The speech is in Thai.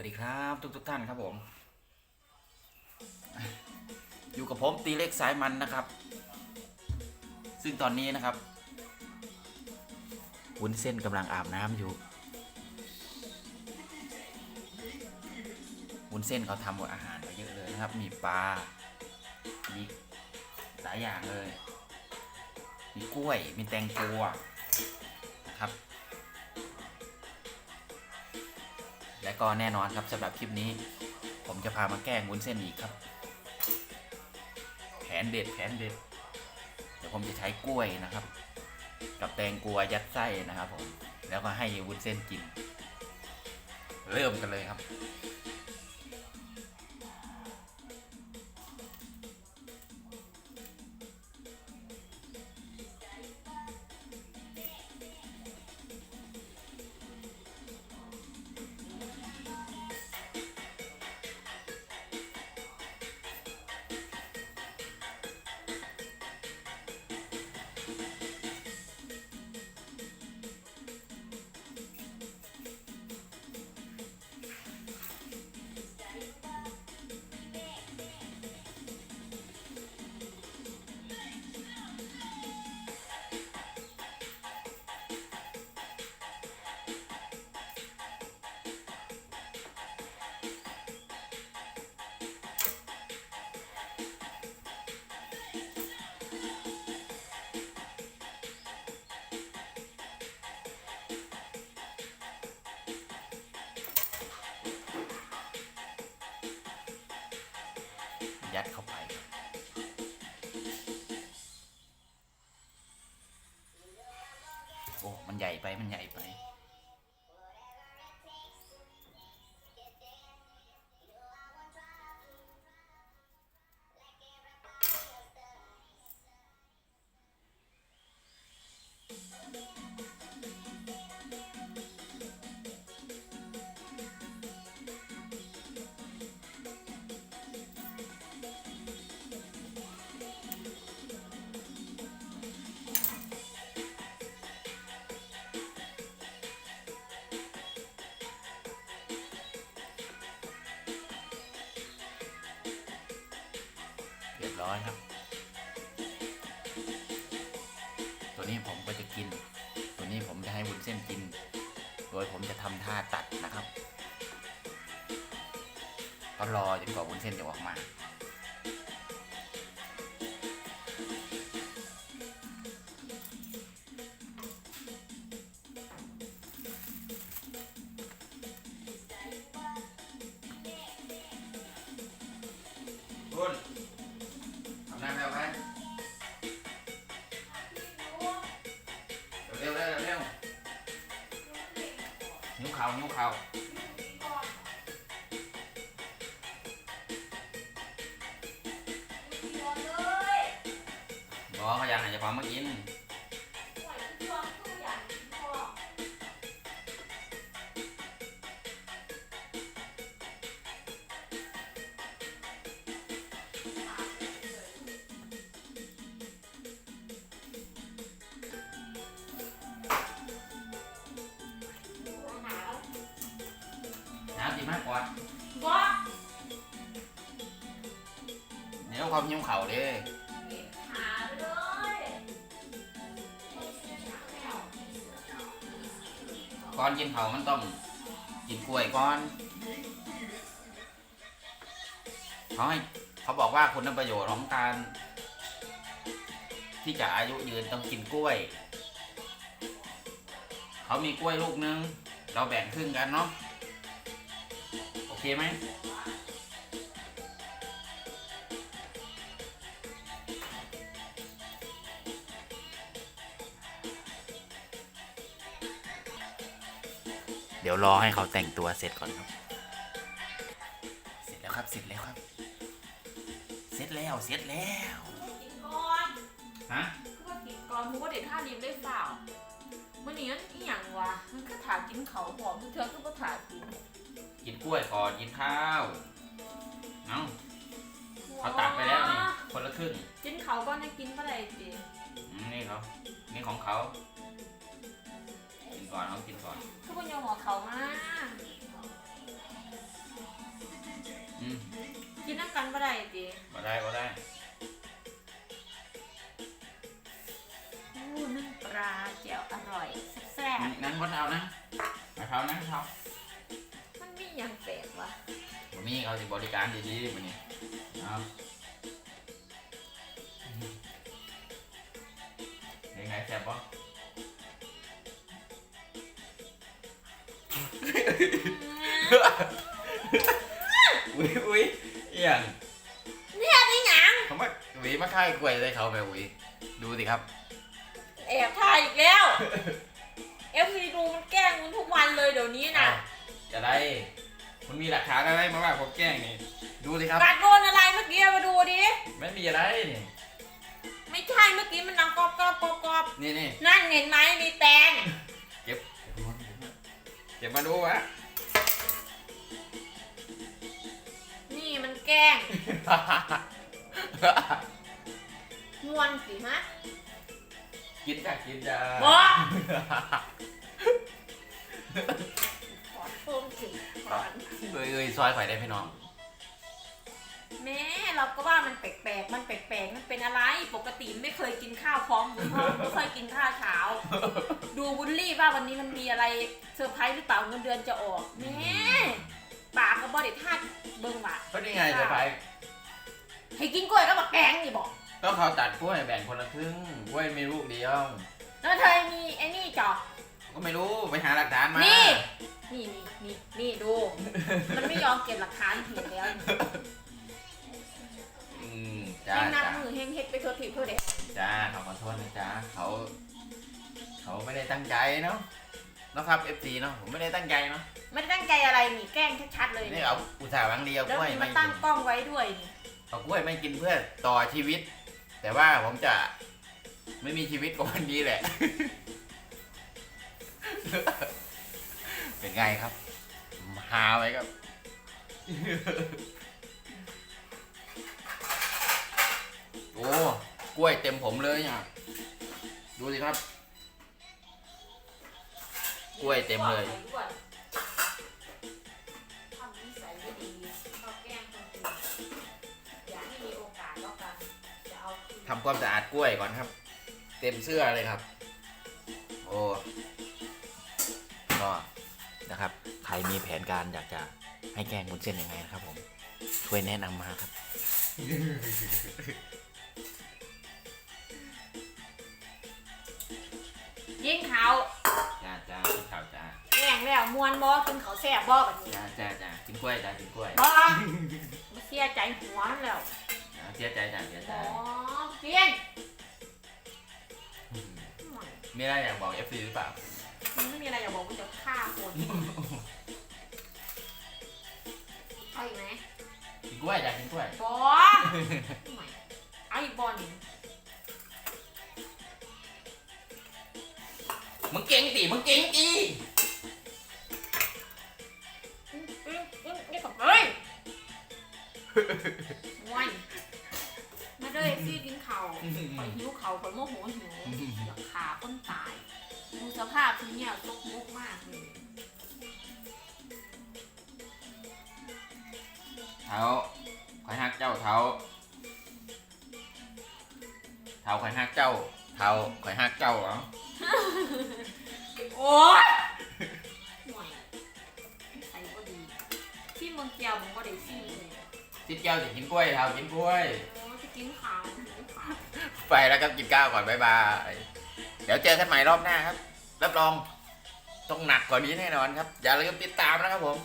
วัสดีครับทุกทุกๆท่านครับผม อยู่กับผมตีเล็กสายมันนะครับ ซึ่งตอนนี้นะครับวุ้นเส้นกำลังอาบน้ำอยู่วุ้นเส้นเขาทำอาหารมาเยอะเลยนะครับ มีปลา มีหลายอย่างเลย มีกล้วย มีแตงกวา และก็แน่นอนครับสำหรับคลิปนี้ ผมจะพามาแกล้งวุ้นเส้นอีกครับ แผนเด็ดแผนเด็ดเดี๋ยวผมจะใช้กล้วยนะครับ กับแตงกวายัดไส้นะครับผมแล้วก็ให้วุ้นเส้นกิน เริ่มกันเลยครับ ยัดเข้าไป โอ้ มันใหญ่ไป มันใหญ่ไป ร้อยครับ ตัวนี้ผมก็จะกิน ตัวนี้ผมจะให้วุ้นเส้นกิน โดยผมจะทำท่าตัดนะครับก็รอจนกว่าวุ้นเส้นจะออกมา นิ้วเข่านิ้วเข่าบอกเขาอยากให้เจะพามากิน เดี๋ยความหิวเข่าเด้ก่อนกินเขามันต้องกินกล้วยก่อน เขาให้เขาบอกว่าคุณประโยชน์ของการ ที่จะอายุยืนต้องกินกล้วย เขามีกล้วยลูกนึง เราแบ่งครึ่งกันเนาะ โอเคไหม เดี๋ยวรอให้เขาแต่งตัวเสร็จก่อนครับ เสร็จแล้วครับ เสร็จแล้วครับ เสร็จแล้ว เสร็จแล้วฮะก่อนมูว่าเด็กท่าริมได้เปล่ามันนี้มันอีหยังวะ มันคือถากินเขาหอมเธอคือบ่ถากินกินกล้วยก่อน กินข้าว เอ้าเขาตัดไปแล้วนี่ คนละครึ่งกินเขาก็ยังกินบ่ได้ติอืมนี่เขานี่ของเขา กินก่อนเขากินก่อน คุณยังหัวเขามาอืมกินน้ำกันบ่ได้จีบ่ได้บ่ได้อู้นึ่งปลาแจ่วอร่อยแซ่บนั่งบนเอานะมาเขานั่งเขามันมีอย่างแปลกวะวันนี้เขาจะบริการดีๆวันนี้เอาเป็นไงแซ่บปะ อุ้ยอุ้ยเอียงเนี่ยนี่หยังเขามาหวีมาค่ายกล้วยเลยเขาแบบหวีดูสิครับ แอบถ่ายอีกแล้วเอฟซีดูมันแกล้งมันทุกวันเลยเดี๋ยวนี้นะจะได้มันมีหลักฐานอะไรมาว่าผมแกล้งนี่ดูสิครับกัดโดนอะไรเมื่อกี้มาดูดิ ไม่มีอะไรนี่ไม่ใช่เมื่อกี้มันดังกรอบกรอบกรอบกรอบนี่นี่นั่นเห็นไหมมีแตงเก็บ เก็บมาดูวะนี่มันแกล้งมวนสิฮะกินจ้ะกินจ้ะบอกขอเพิ่มสิก่อนเอ้ยเอ้ยซอยข่อยได้พี่น้องแม่ เราก็ว่ามันแปลกๆ มันแปลกๆ มันเป็นอะไร ปกติไม่เคยกินข้าวพร้อมบุญพ่อไม่เคยกินข้าวเช้า ดูบุลลี่ว่าวันนี้มันมีอะไรเซอร์ไพรส์หรือเปล่าเงินเดือนจะออกแม่ปากกับบริทัดเบิ่งว่ะก็นี่ไงเซอร์ไพรส์ให้กินกล้วยก็มาแกงนี่บอกก็เขาตัดกล้วยแบ่งคนละครึ่งกล้วยมีลูกเดียว แล้วเธอมีไอ้นี่จ่อก็ไม่รู้ไปหาหลักฐานมา นี่ นี่นี่นี่นี่ดู มันไม่ยอมเก็บหลักฐานผิดแล้วอืม จ้าแห้งนับจ้ามือแห้งเฮ็ดไปทั่วทิพย์ทั่วเด็กจ้าเขาขอโทษนะจ้าเขา เขาไม่ได้ตั้งใจเนาะนะครับ FC เนาะผมไม่ได้ตั้งใจเนาะไม่ได้ตั้งใจอะไรนี่แกล้งชัดๆเลยนี่นี่เอาอุตส่าห์หวังดีเอาแล้วกล้วยมีไม่มากิตั้งนกล้องไว้ด้วยนี่เอากล้วยไม่กินเพื่อต่อชีวิต แต่ว่าผมจะไม่มีชีวิตกับวันนี้แหละ เป็นไงครับหาไว้ครับ อ้กล้วยเต็มผมเลยอะดูสิครับ กล้วยเต็มเลยทำก็จะอาคืนทำความสะอาดกล้วยก่อนครับ เต็มเสื้อเลยครับ โอ้ก็นะครับ ใครมีแผนการอยากจะให้แกงบุญเส้นยังไงนะครับผม ช่วยแนะนำมาครับ ยิงเขาจ้าจ้ากินข้าวจ้าแกล้งแล้วมวนบ่กินเขาวแซ่บบ่แบบนี้จ้าจ้าจ้ากินกล้วยจ้ากินกล้วยบ่มาเสียใจหัวมันแล้วจ้าเสียใจจ้าเสียใจอ๋อเพี้ยนมีอะไรอยากบอก FC หรือเปล่ามันไม่มีอะไรอย่าบอกว่าจะฆ่าคนเอาอีกไหมกินกล้วยจ้ากินกล้วยบอไม่เอาอีกบอลหนึ่ง มึงเก่งตีมึงเก่งตีอืมอืมอืมนี่กับเฮ้ยวันมาเด้อซีกินเข่าวข่อยหิวเข่าวข่อยโมโหหิวอยากขาคนตายดูสภาพทีเนี่ยตกมุกมากเลยเท้าคอยหักเจ้าเท้าเท้าคอยหักเจ้าเท้าคอยหักเจ้าเหรอ โอ๊ยห่วยใส่ก็ดีที่เมืองเจียวมันก็ได้ซี่เลยทิดเจ้าจะกินกล้วยเท้ากินกล้วย โอ้จะกินขาวกินขาวไปแล้วครับกินข้าวก่อนบ๊ายบาย เดี๋ยวเจอกันใหม่รอบหน้าครับ รับรองต้องหนักกว่านี้แน่นอนครับ อย่าลืมติดตามนะครับผม